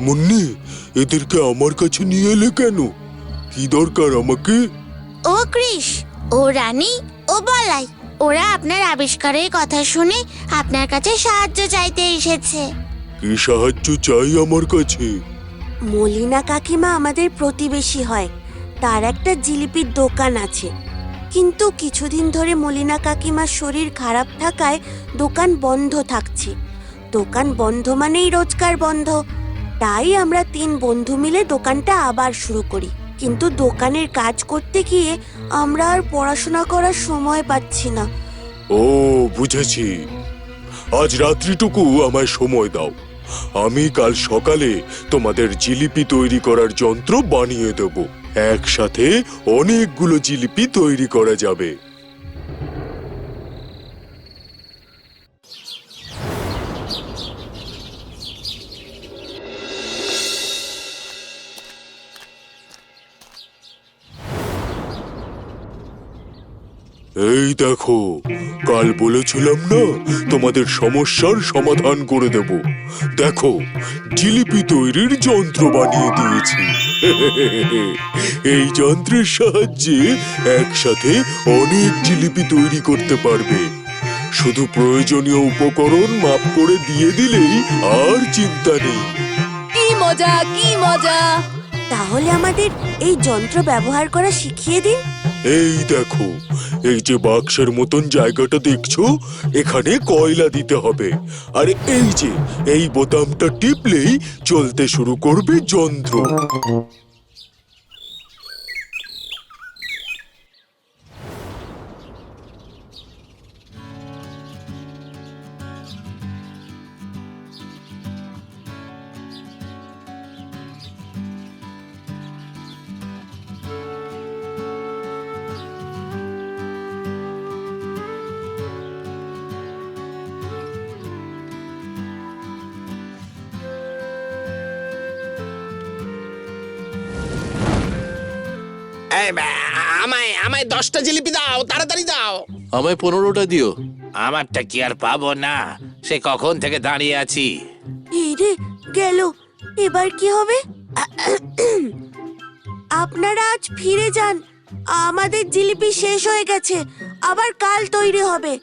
মুন্নি এদেরকে আমার কাছে নিয়ে এলে কেন? কি দরকার আমাকে? ও কৃষ ও রানী ও বলাই ওরা আপনার আবিষ্কারের কথা শুনে আপনার কাছে সাহায্য চাইতে এসেছে। কি সাহায্য চাই আমার কাছে? মলিনা কাকিমা আমাদের প্রতিবেশী হয় তার একটা জিলিপির দোকান আছে। কিন্তু কিছুদিন ধরে মলিনা কাকিমার শরীর খারাপ থাকায় দোকান বন্ধ থাকছে। দোকান বন্ধ মানেই রোজগার বন্ধ। তাই আমরা তিন বন্ধু মিলে দোকানটা আবার শুরু করি। কিন্তু দোকানের কাজ করতে গিয়ে আমরা আর পড়াশোনা করার সময় পাচ্ছি না। ও, বুঝেছি। আজ রাত্রিটুকু আমায় সময় দাও। আমি কাল সকালে তোমাদের জিলিপি তৈরি করার যন্ত্র বানিয়ে দেব। একসাথে অনেকগুলো জিলিপি তৈরি করা যাবে। এই দেখো, কাল বলেছিলাম না, তোমাদের সমস্যার সমাধান করে দেব। দেখো, জিলিপি তৈরির যন্ত্র বানিয়ে দিয়েছি। এই যন্ত্রের সাহায্যে একসাথে অনেক জিলিপি তৈরি করতে পারবে। শুধু প্রয়োজনীয় উপকরণ মাপ করে দিয়ে দিলেই আর চিন্তা নেই। কি মজা কি মজা! তাহলে আমাদের এই যন্ত্র ব্যবহার করা শিখিয়ে দিন। এই দেখো, এই যে বাক্সের মতন জায়গাটা দেখছ? এখানে কয়লা দিতে হবে। আর এই যে, এই বোতামটা টিপলেই চলতে শুরু করবে যন্ত্র। আমায় আমায় দশটা জিলিপি দাও তাড়াতাড়ি দাও। আমায় পনেরোটা দিও। আমারটা কি আর পাবো না? সে কখন থেকে দাঁড়িয়ে আছি? রে গেল। এবার কি হবে? আপনারা আজ ফিরে যান। আমাদের জিলিপি শেষ হয়ে গেছে। আবার কাল তৈরি হবে।